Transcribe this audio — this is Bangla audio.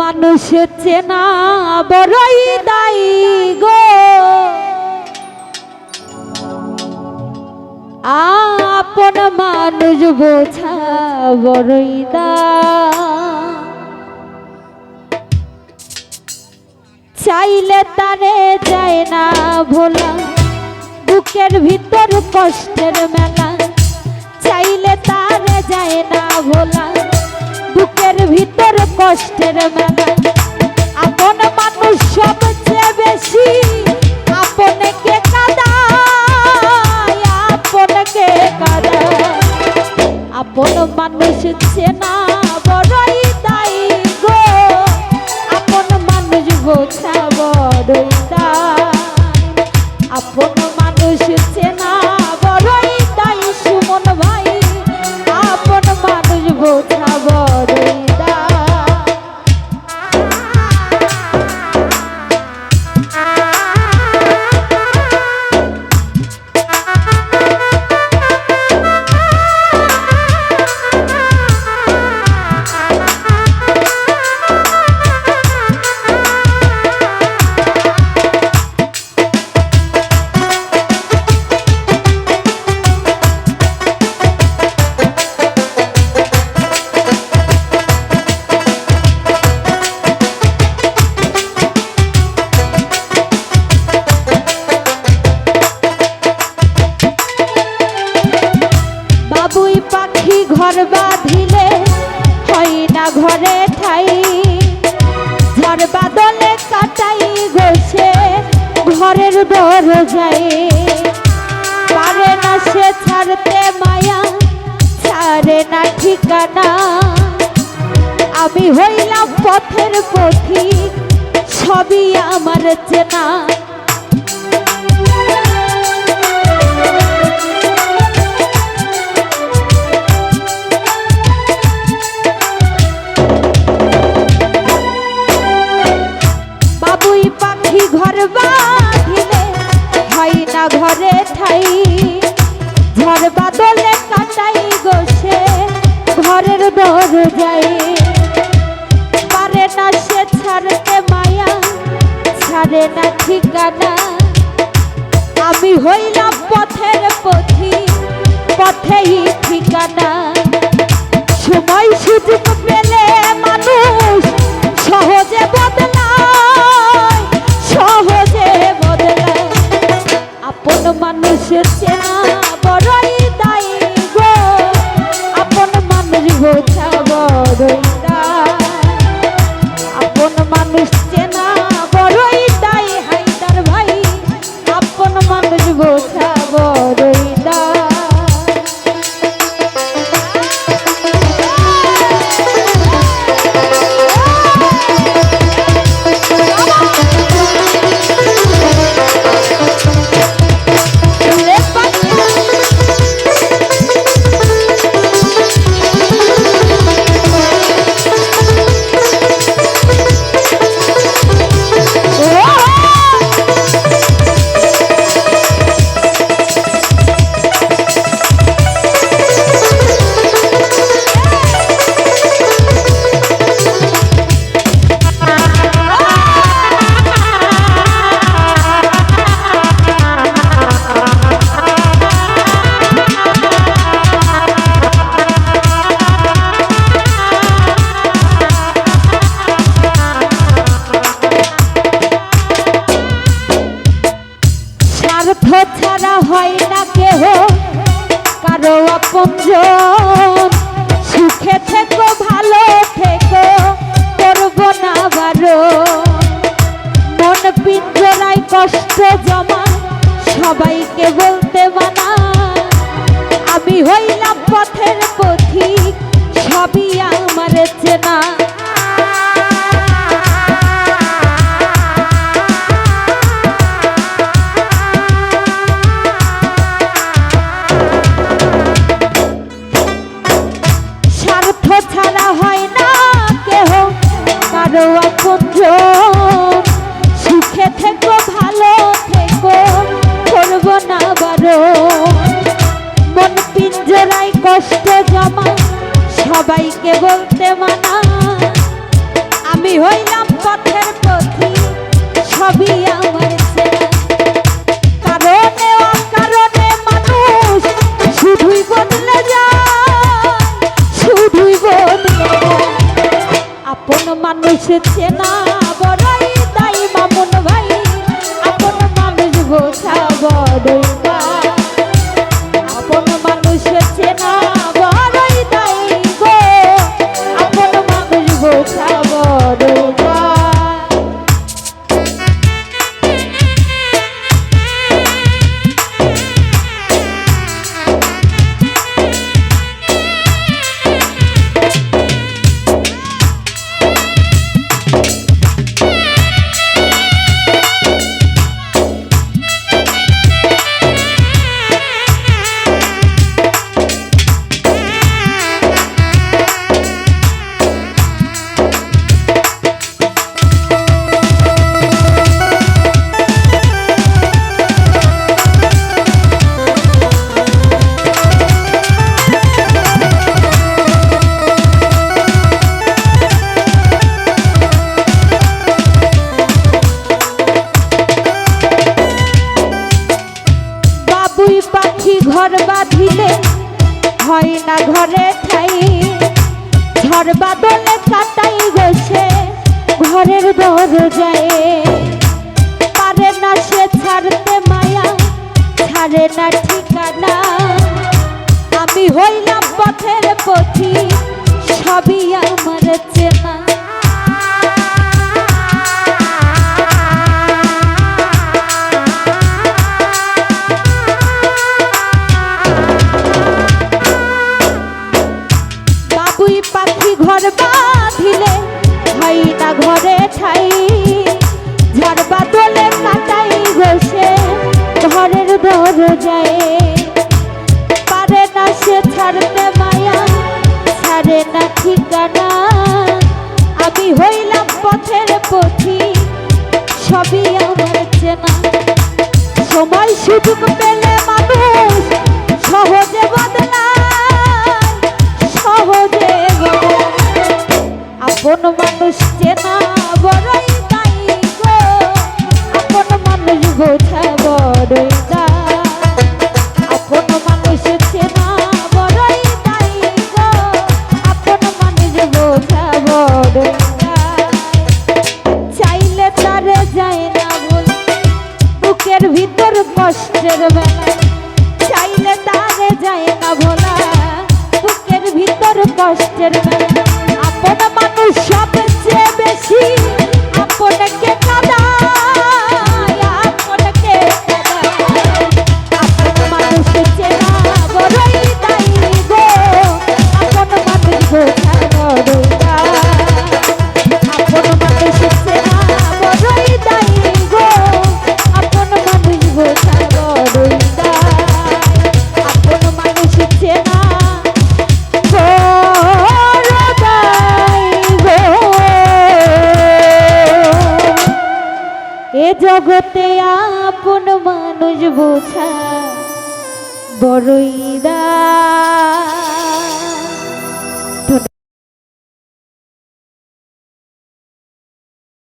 মানুষ চেনা বড়ই দায়ী গো। আপন মানুষ বোঝা বড়ই দায় চাইলে তারে যায় না ভোলা, বুকের ভিতর কষ্টের আপন মানুষ চেনা বড়ই তাই গো। আপন মানুষ বোঝা বড়ই তাই আপন মানুষ চেনা পারে না সে ছাড়তে মায়া, ছাড়ে না ঠিকানা। আমি হইলাম পথের পথিক, সবই আমার চেনা। ঘরে ঠাই। ঝড় বাদলে কাটাই গোছে ঘরের দরজায়। পারে না সে ছাড়তে মায়া, ছাড়ে না ঠিকানা। আমি হইলাম পথি কষ্ট জমা সবাইকে বলতে মানা আমি হইলাম পথের পথিক সবই আমার চেনা। মন পিঞ্জরায় কষ্ট জমা, সবাইকে বলতে মানা। আমি হইলাম পথের পথি, সবই আমার কারণে অকারণে মানুষ শুধুই বদলে যায়, শুধুই বদলে আপন মানুষ চেনা রোজায় পারে না সে ছাড়তে মায়া, ছাড়ে না ঠিকানা। আমি হইলাম পথের পথি, সবই আমার চেনা। রোজায় না সে ছাড়তে মায়া, ছাড়ে না ঠিকানা। আমি হইলাম পথের পথি, সবই আমার চেনা। সময় সুযোগ পেলে মা কষ্টের আপন মানুষ সবচেয়ে বেশি আপনাকে কাদা জগতে আপন মানুষ বোঝা বড়ইদা